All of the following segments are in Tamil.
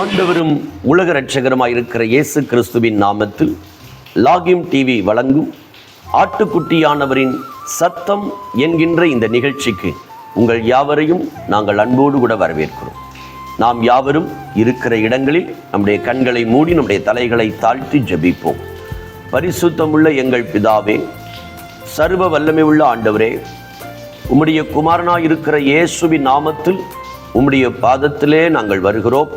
ஆண்டவரும் உலக ரட்சகருமாய் இருக்கிற இயேசு கிறிஸ்துவின் நாமத்தில் லாகிம் டிவி வழங்கும் ஆட்டுக்குட்டியானவரின் சத்தம் என்கின்ற இந்த நிகழ்ச்சிக்கு உங்கள் யாவரையும் நாங்கள் அன்போடு கூட வரவேற்கிறோம். நாம் யாவரும் இருக்கிற இடங்களில் நம்முடைய கண்களை மூடி நம்முடைய தலைகளை தாழ்த்தி ஜெபிப்போம். பரிசுத்தமுள்ள எங்கள் பிதாவே சர்வ வல்லமை உள்ள ஆண்டவரே உம்முடைய குமாரனாக இருக்கிற இயேசுவின் நாமத்தில் உம்முடைய பாதத்திலே நாங்கள் வருகிறோம்.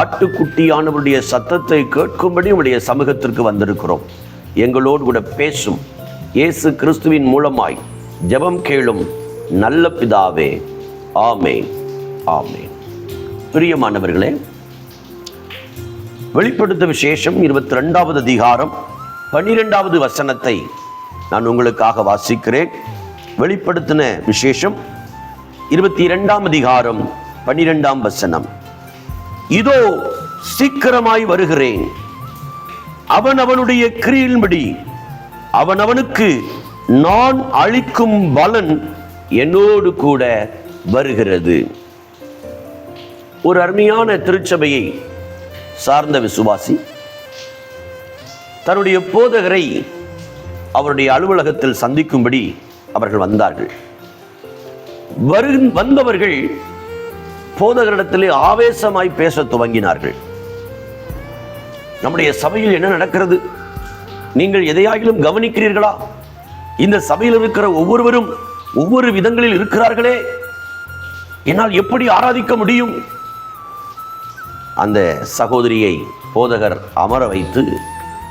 ஆட்டுக்குட்டியானவருடைய சத்தத்தை கேட்கும்படி உடைய சமூகத்திற்கு வந்திருக்கிறோம். எங்களோடு கூட பேசும் இயேசு கிறிஸ்துவின் மூலமாய் ஜெபம் கேளும் நல்ல பிதாவே. ஆமே ஆமே பிரியமானவர்களே வெளிப்படுத்த விசேஷம் இருபத்தி ரெண்டாவது அதிகாரம் பன்னிரெண்டாவது வசனத்தை நான் உங்களுக்காக வாசிக்கிறேன். வெளிப்படுத்தின விசேஷம் இருபத்தி இரண்டாம் அதிகாரம் பன்னிரெண்டாம் வசனம். இதோ சீக்கிரமாய் வருகிறேன். அவன் அவனுடைய கிரியின்படி அவன் அவனுக்கு நான் அளிக்கும் பலன் என்னோடு கூட வருகிறது. ஒரு அருமையான திருச்சபையை சார்ந்த விசுவாசி தன்னுடைய போதகரை அவருடைய அலுவலகத்தில் சந்திக்கும்படி அவர்கள் வந்தார்கள். வரு வந்தவர்கள் போதகரிடத்திலே ஆவேசமாய் பேச துவங்கினார்கள். நம்முடைய சபையில் என்ன நடக்கிறது? நீங்கள் எதையாகிலும் கவனிக்கிறீர்களா? இந்த சபையில் இருக்கிற ஒவ்வொருவரும் ஒவ்வொரு விதங்களில் இருக்கிறார்களே. என்னால் எப்படி ஆராதிக்க முடியும்? அந்த சகோதரியை போதகர் அமர வைத்து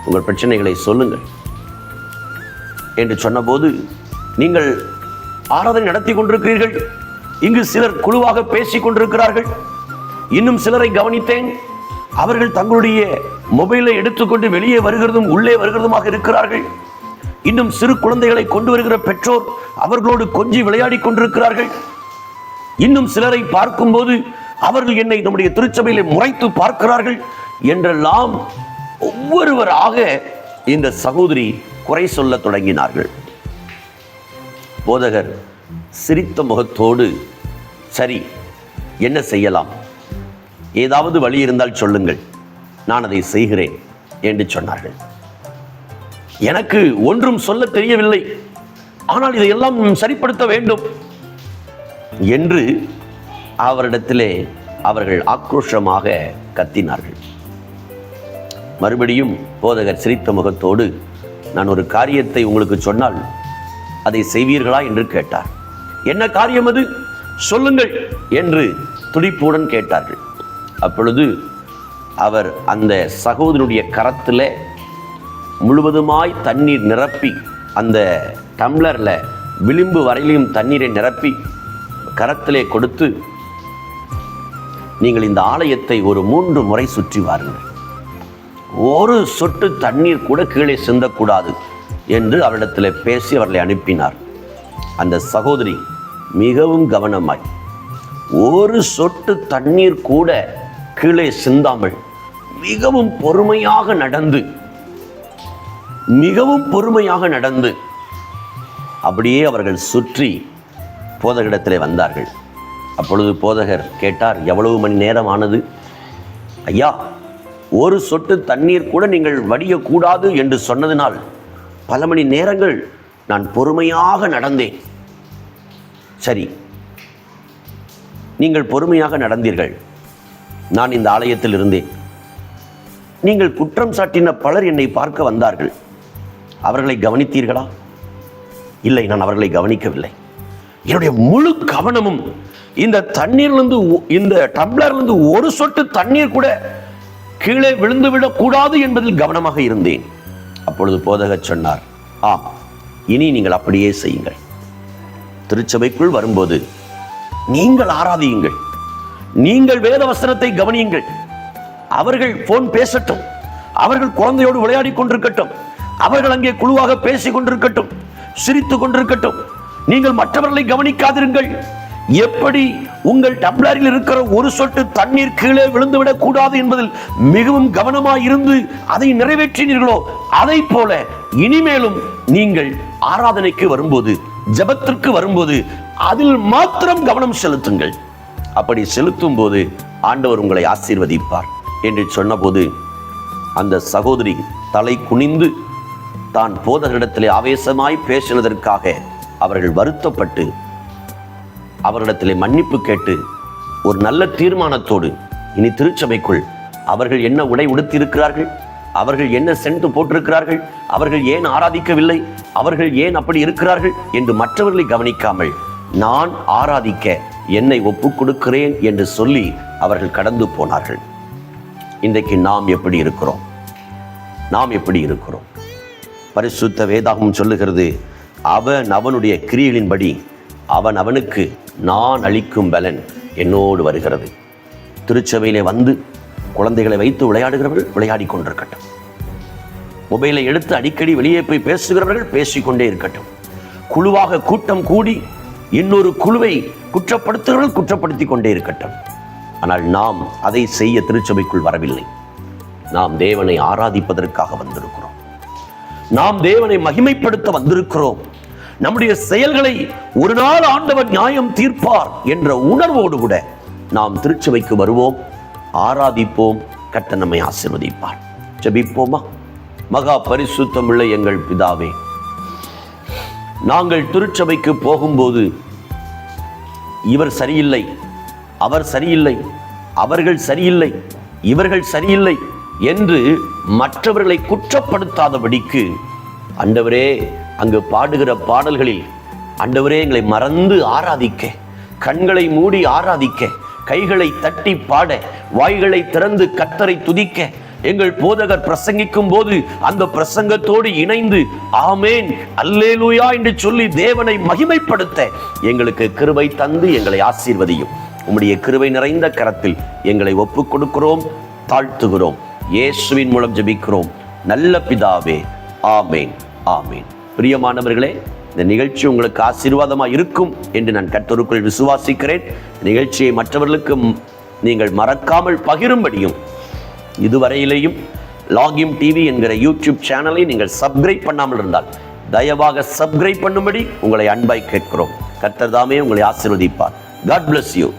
உங்கள் பிரச்சனைகளை சொல்லுங்கள். என்று சொன்னபோது நீங்கள் ஆராதனை நடத்தி கொண்டிருக்கிறீர்கள். இங்கு சிலர் குழுவாக பேசிக் கொண்டிருக்கிறார்கள். இன்னும் சிலரை கவனித்தேன். அவர்கள் தங்களுடைய மொபைலை எடுத்துக்கொண்டு வெளியே வருகிறதும் உள்ளே வருகிறதுமாக இருக்கிறார்கள். இன்னும் சிறு குழந்தைகளை கொண்டு வருகிற பெற்றோர் அவர்களோடு கொஞ்சி விளையாடி கொண்டிருக்கிறார்கள். இன்னும் சிலரை பார்க்கும்போது அவர்கள் என்னை நம்முடைய திருச்சபையில் முறைத்து பார்க்கிறார்கள் என்றெல்லாம் ஒவ்வொருவராக இந்த சகோதரி குறை சொல்ல தொடங்கினார்கள். போதகர் சிரித்த முகத்தோடு சரி என்ன செய்யலாம்? ஏதாவது வழி இருந்தால் சொல்லுங்கள். நான் அதை செய்கிறேன் என்று சொன்னார்கள். எனக்கு ஒன்றும் சொல்ல தெரியவில்லை. ஆனால் இதையெல்லாம் சரிப்படுத்த வேண்டும் என்று அவரிடத்திலே அவர்கள் ஆக்ரோஷமாக கத்தினார்கள். மறுபடியும் போதகர் சிரித்த முகத்தோடு நான் ஒரு காரியத்தை உங்களுக்கு சொன்னால் அதை செய்வீர்களா? என்று கேட்டார். என்ன காரியம் அது? சொல்லுங்கள் என்று துடிப்புடன் கேட்டார்கள். அப்பொழுது அவர் அந்த சகோதரனுடைய கரத்தில் முழுவதுமாய் தண்ணீர் நிரப்பி அந்த டம்ளரில் விளிம்பு வரையிலையும் தண்ணீரை நிரப்பி கரத்திலே கொடுத்து நீங்கள் இந்த ஆலயத்தை ஒரு மூன்று முறை சுற்றி வாருங்கள். ஒரு சொட்டு தண்ணீர் கூட கீழே சிந்தக்கூடாது என்று அவரிடத்தில் பேசி அவர்களை அனுப்பினார். அந்த சகோதரி மிகவும் கவனமாய். ஒரு சொட்டு தண்ணீர் கூட கீழே சிந்தாமல் மிகவும் பொறுமையாக நடந்து மிகவும் பொறுமையாக நடந்து அப்படியே அவர்கள் சுற்றி போதகிடத்தில் வந்தார்கள். அப்பொழுது போதகர் கேட்டார் எவ்வளவு மணி நேரம் ஆனது? ஐயா ஒரு சொட்டு தண்ணீர் கூட நீங்கள் வடியக்கூடாது என்று சொன்னதினால் பல மணி நேரங்கள் நான் பொறுமையாக நடந்தேன். சரி. நீங்கள் பொறுமையாக நடந்தீர்கள். நான் இந்த ஆலயத்தில் இருந்தேன். நீங்கள் குற்றம் சாட்டின பலர் என்னை பார்க்க வந்தார்கள். அவர்களை கவனித்தீர்களா? இல்லை நான் அவர்களை கவனிக்கவில்லை. என்னுடைய முழு கவனமும் இந்த தண்ணீர்லேருந்து இந்த டம்ளர்லேருந்து ஒரு சொட்டு தண்ணீர் கூட கீழே விழுந்து விடக்கூடாது என்பதில் கவனமாக இருந்தேன். அப்பொழுது போதகச் சொன்னார் ஆம் இனி நீங்கள் அப்படியே செய்யுங்கள். திருச்சபைக்குள் வரும்போது நீங்கள் ஆராதியுங்கள். நீங்கள் வேத வசனத்தை கவனியுங்கள். அவர்கள் போன் பேசட்டும். அவர்கள் குழந்தையோடு விளையாடி கொண்டிருக்கட்டும். அவர்கள் அங்கே குழுவாக பேசிக் கொண்டிருக்கட்டும். சிரித்துக் கொண்டிருக்கட்டும். நீங்கள் மற்றவர்களை கவனிக்காதிருங்கள். எப்படி உங்கள் டம்ளரில் இருக்கிற ஒரு சொட்டு தண்ணீர் கீழே விழுந்துவிடக் கூடாது என்பதில் மிகவும் கவனமாக இருந்து அதை நிறைவேற்றினீர்களோ அதை போல இனிமேலும் நீங்கள் ஆராதனைக்கு வரும்போது ஜெபத்திற்கு வரும்போது அதில் மாத்திரம் கவனம் செலுத்துங்கள். அப்படி செலுத்தும் போது ஆண்டவர் உங்களை ஆசீர்வதிப்பார் என்று சொன்னபோது அந்த சகோதரி தலை குனிந்து தான் போதகரிடத்திலே ஆவேசமாய் பேசினதற்காக அவர்கள் வருத்தப்பட்டு அவரிடத்திலே மன்னிப்பு கேட்டு ஒரு நல்ல தீர்மானத்தோடு இனி திருச்சபைக்குள் அவர்கள் என்ன உடை உடுத்தியிருக்கிறார்கள்? அவர்கள் என்ன சென்று போட்டிருக்கிறார்கள்? அவர்கள் ஏன் ஆராதிக்கவில்லை? அவர்கள் ஏன் அப்படி இருக்கிறார்கள் என்று மற்றவர்களை கவனிக்காமல் நான் ஆராதிக்க என்னை ஒப்புக் கொடுக்கிறேன் என்று சொல்லி அவர்கள் கடந்து போனார்கள். இன்றைக்கு நாம் எப்படி இருக்கிறோம்? நாம் எப்படி இருக்கிறோம்? பரிசுத்த வேதாகம் சொல்லுகிறது அவன் அவனுடைய கிரியலின்படி அவன் அவனுக்கு நான் அளிக்கும் பலன் என்னோடு வருகிறது. திருச்சபையிலே வந்து குழந்தைகளை வைத்து விளையாடுகிறவர்கள் விளையாடி கொண்டிருக்கட்டும். மொபைலை எடுத்து அடிக்கடி வெளியே போய் பேசுகிறவர்கள் பேசிக்கொண்டே இருக்கட்டும். குழுவாக கூட்டம் கூடி இன்னொரு குழுவை குற்றப்படுத்துகிறவர்கள் குற்றப்படுத்தி கொண்டே இருக்கட்டும். ஆனால் நாம் அதை செய்ய திருச்சபைக்குள் வரவில்லை. நாம் தேவனை ஆராதிப்பதற்காக வந்திருக்கிறோம். நாம் தேவனை மகிமைப்படுத்த வந்திருக்கிறோம். நம்முடைய செயல்களை ஒரு நாள் ஆண்டவர் நியாயம் தீர்ப்பார் என்ற உணர்வோடு கூட நாம் திருச்சபைக்கு வருவோம். ஆராதிப்போம். கட்ட நம்மை ஆசிர்வதிப்பார். ஜபிப்போமா? மகா பரிசுத்தமுள்ள எங்கள் பிதாவே. நாங்கள் திருச்சபைக்கு போகும்போது இவர் சரியில்லை அவர் சரியில்லை அவர்கள் சரியில்லை இவர்கள் சரியில்லை என்று மற்றவர்களை குற்றப்படுத்தாதபடிக்கு அண்டவரே அங்கு பாடுகிற பாடல்களில் அண்டவரே எங்களை மறந்து ஆராதிக்க கண்களை மூடி ஆராதிக்க கைகளை தட்டி பாட வாய்களை திறந்து கத்தரை துதிக்க எங்கள் போதகர் பிரசங்கிக்கும் போது அந்த பிரசங்கத்தோடு இணைந்து ஆமேன் அல்லேலூயா என்று சொல்லி தேவனை மகிமைப்படுத்த எங்களுக்கு கிருபை தந்து எங்களை ஆசீர்வதியும். உம்முடைய கிருபை நிறைந்த கரத்தில் எங்களை ஒப்புக் கொடுக்கிறோம் தாழ்த்துகிறோம். இயேசுவின் மூலம் ஜெபிக்கிறோம். நல்ல பிதாவே ஆமேன் ஆமேன். பிரியமானவர்களே இந்த நிகழ்ச்சி உங்களுக்கு ஆசீர்வாதமா இருக்கும் என்று நான் கத்தருக்குள் விசுவாசிக்கிறேன். நிகழ்ச்சியை மற்றவர்களுக்கு நீங்கள் மறக்காமல் பகிரும்படியும் இதுவரையிலேயும் லாகிம் டிவி என்கிற யூடியூப் சேனலை நீங்கள் சப்ஸ்கிரைப் பண்ணாமல் இருந்தால் தயவாக சப்ஸ்கிரைப் பண்ணும்படி உங்களை அன்பாய் கேட்கிறோம். கர்த்தர் தாமே உங்களை ஆசிர்வதிப்பார். God bless you